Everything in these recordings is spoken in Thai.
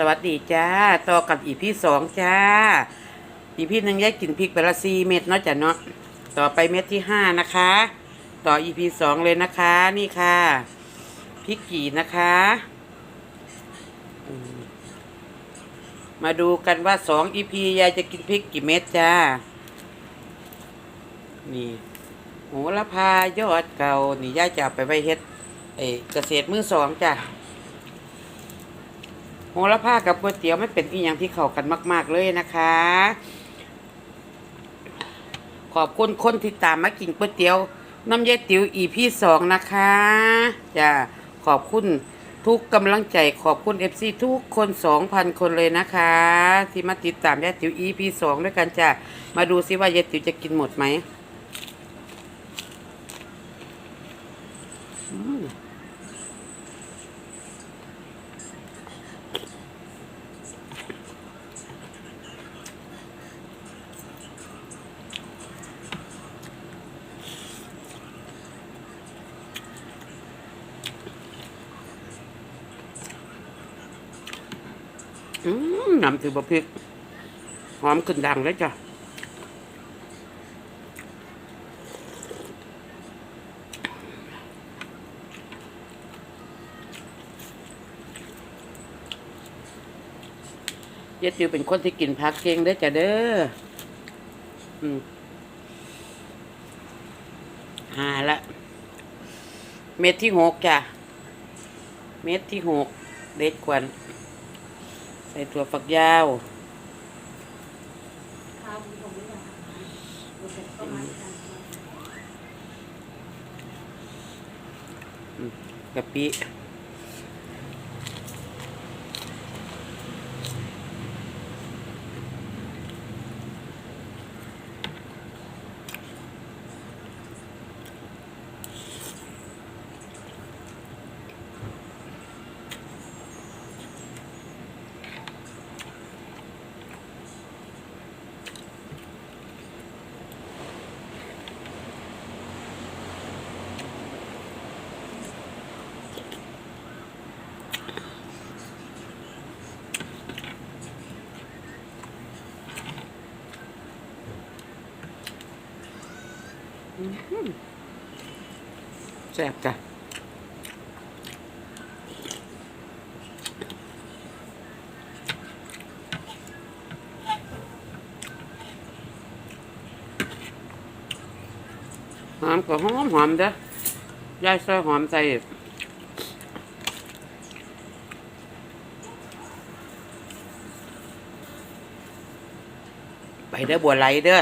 สวัสดีจ้า ต่อกับอีพีสองจ้า อีพีหนึ่งยายกกินพริกไปละสี่เม็ดเนาะจ้ะเนาะ ต่อไปเม็ดที่ห้านะคะ ต่ออีพีสองเลยนะคะ นี่ค่ะ พริกกี่นะคะ มาดูกันว่าสองอีพียายจะกินพริกกี่เม็ดจ้า นี่โหระพายอดเก่า นี่ยายจะเอาไปไว้เฮ็ดเอ้เกษตรมือสองจ้ะ โหระพากับก๋วยเตี๋ยวไม่เป็นอีหยังที่เข้ากันมาก ๆ เลยนะคะ ขอบคุณคนที่ตามมากินก๋วยเตี๋ยวน้ำยายติ๋วอีพี่สองนะคะจะขอบคุณทุกกำลังใจขอบคุณเอฟซีทุกคนสองพันคนเลยนะคะ ที่มาติดตามยายติ๋วอีพีสองด้วยกันจ้ะมาดูซิว่ายายติ๋วจะกินหมดไหมอืม อืม น้ำถือบะพริก หอมขึ้นดังเลยจ้ะเยติวเป็นคนที่กินผักเก่งเด้จ้ะเด้ออืมหาละ เม็ดที่หกจ้ะ เม็ดที่หกเด็ดกวนใส่ถั่วฝักยาวข้าวคุณผมไม่ได้ดูเสร็จก็มาทานกะปิ แซ่บจ้ะหอมก็หอมหอมเด้อยายใส่หอมใส่ไปเด้อบัวไหลเด้อ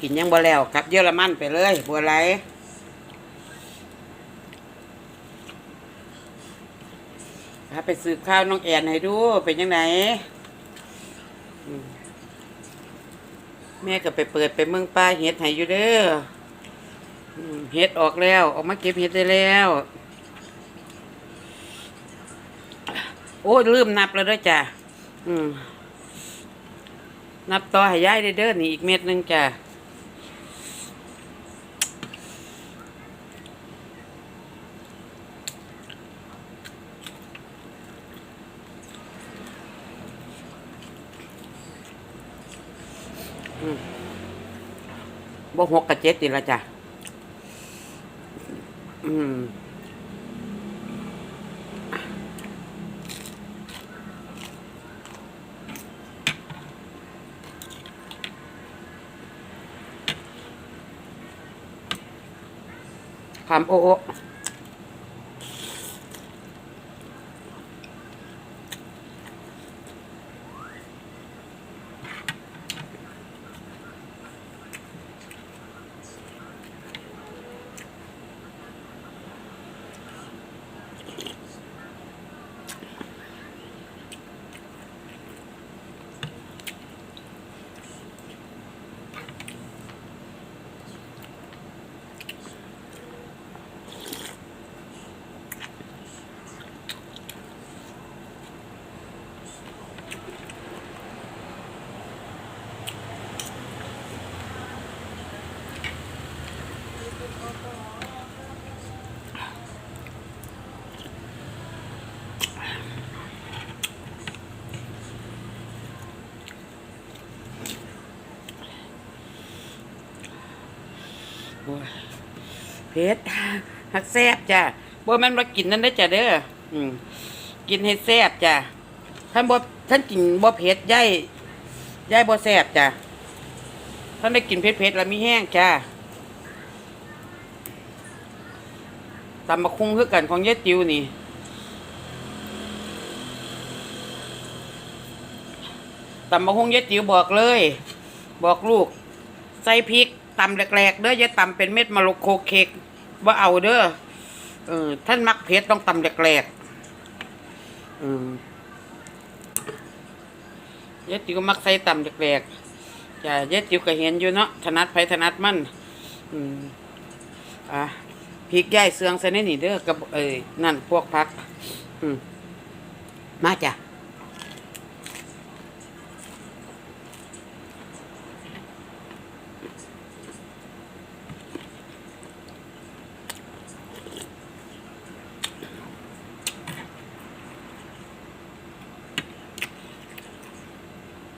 กินยังบ่แล้วกลับ เยอรมันไปเลย บัวไหล พาไปสืบข้าวน้องแอนให้ดู เป็นยังไงแม่ก็ไปเปิดไปเมืองป้าเห็ดให้อยู่เด้อเห็ดออกแล้ว ออกมาเก็บเห็ดได้แล้ว โอ้ลืมนับแล้วเด้วยจ้ะนับต่อให้ยายได้เด้อนี่อีกเม็ดหนึงจ้ะ บ่หกกับเจ็ดนี่ละจ้ะอืมความโอ้โอโอ้ เผ็ดฮักแซ่บจ้ะบ่แม่นว่ากินนั่นได้จ้ะเด้ออืมกินให้แซ่บจ้ะท่านบ่ท่านกินบ่เผ็ดย่ายย่ายบ่แซ่บจ้ะท่านได้กินเผ็ดๆแล้วมีแห้งจ้ะตำบักคุงคือกันของยายติวนี่ตำมะฮุงยายจิ๋วบอกเลย บอกลูก ใส่พริก ตำแหลกๆเด้ออย่าตำเป็นเม็ดมะลกโคเคกว่าเอาเด้อเออท่านมักเผ็ดต้องตำแหลกๆอืมยายจิ๋วมักใส่ตำแหลกๆจ้ะยายจิ๋วก็เห็นอยู่เนาะถนัดไผถนัดมันอืมอะพริกย่ายเสืองใส่ในนี่เด้อกับเอ้ยนั่นพวกผัก อืมมาจ้ะ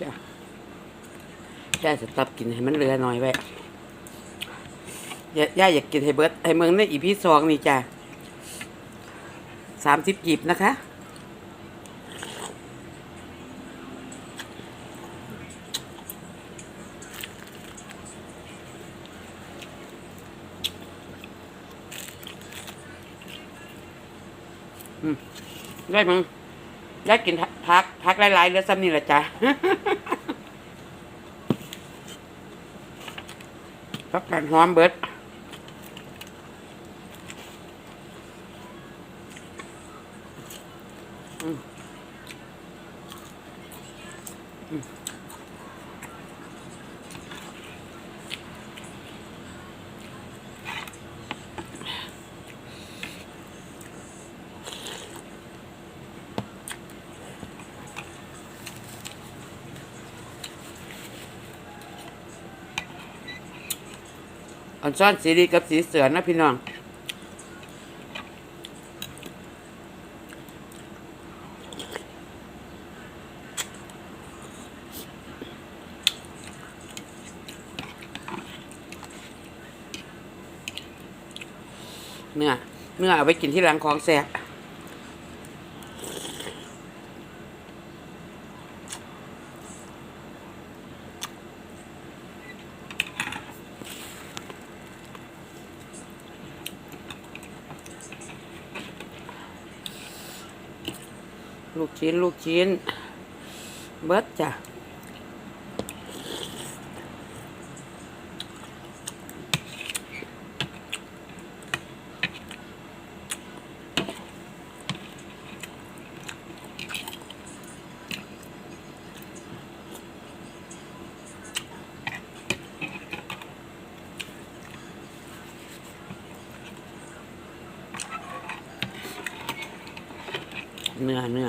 จ้ะ ย่าจะตับกินให้มันเหลือหน่อยไว้ย่าย่อยากกินให้เบิร์ดให้เมืองในอีพีสองนี่จ้ะสามสิบกีบนะคะอืมได้มึงได้กินพักพักหลายๆเหลือซ้ำนี่แหละจ้ะ พักกันหอมเบิด อันซ่อนสีดีกับสีเสือนะพี่น้องเนื้อเนื้อเอาไปกินที่ร้านของแซ่บ ลูกชิ้น ลูกชิ้น เบิดจ้ะ เนื้อเนื้อ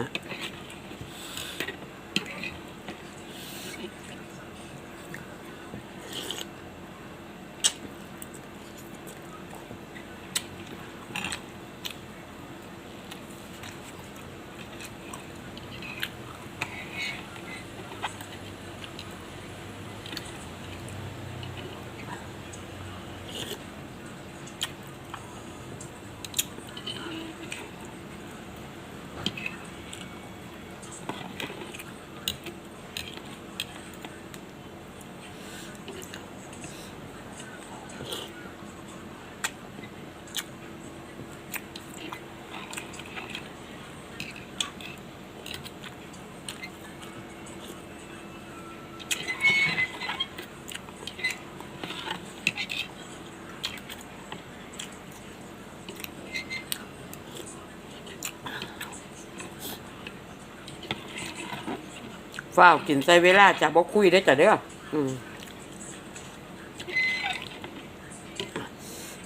ฝ้าวกินใส่เวลาจะบอกคุยได้อจ้ะเด้ออื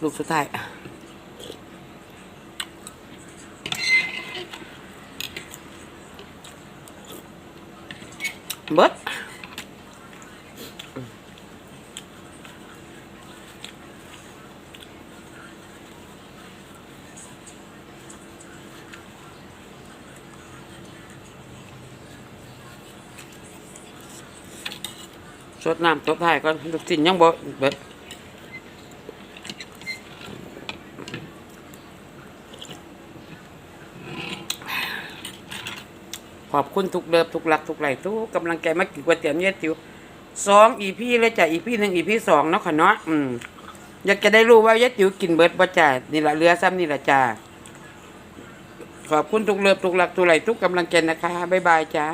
ลูกสุดท้าย เบิด สดน้ำสดท้ายก่อนลูกชิ้นยังบ่เบิดขอบคุณทุกเลิฟทุกหลักทุกไหลทุกกำลังใจมากินก๋วยเตี๋ยวเนี่ยจิ๋วสองอีพี่เลยจ้ะอีพี่หนึ่งอีพี่สองเนาะค่ะเนาะอืมอยากจะได้รู้ว่ายายติ๋วกินเบิดบ่จ้ะนี่ละเรือซ้ำนี่ละจ้าขอบคุณทุกเลิฟทุกหลักทุกไหลทุกกำลังใจนะคะบ๊ายบายจ้า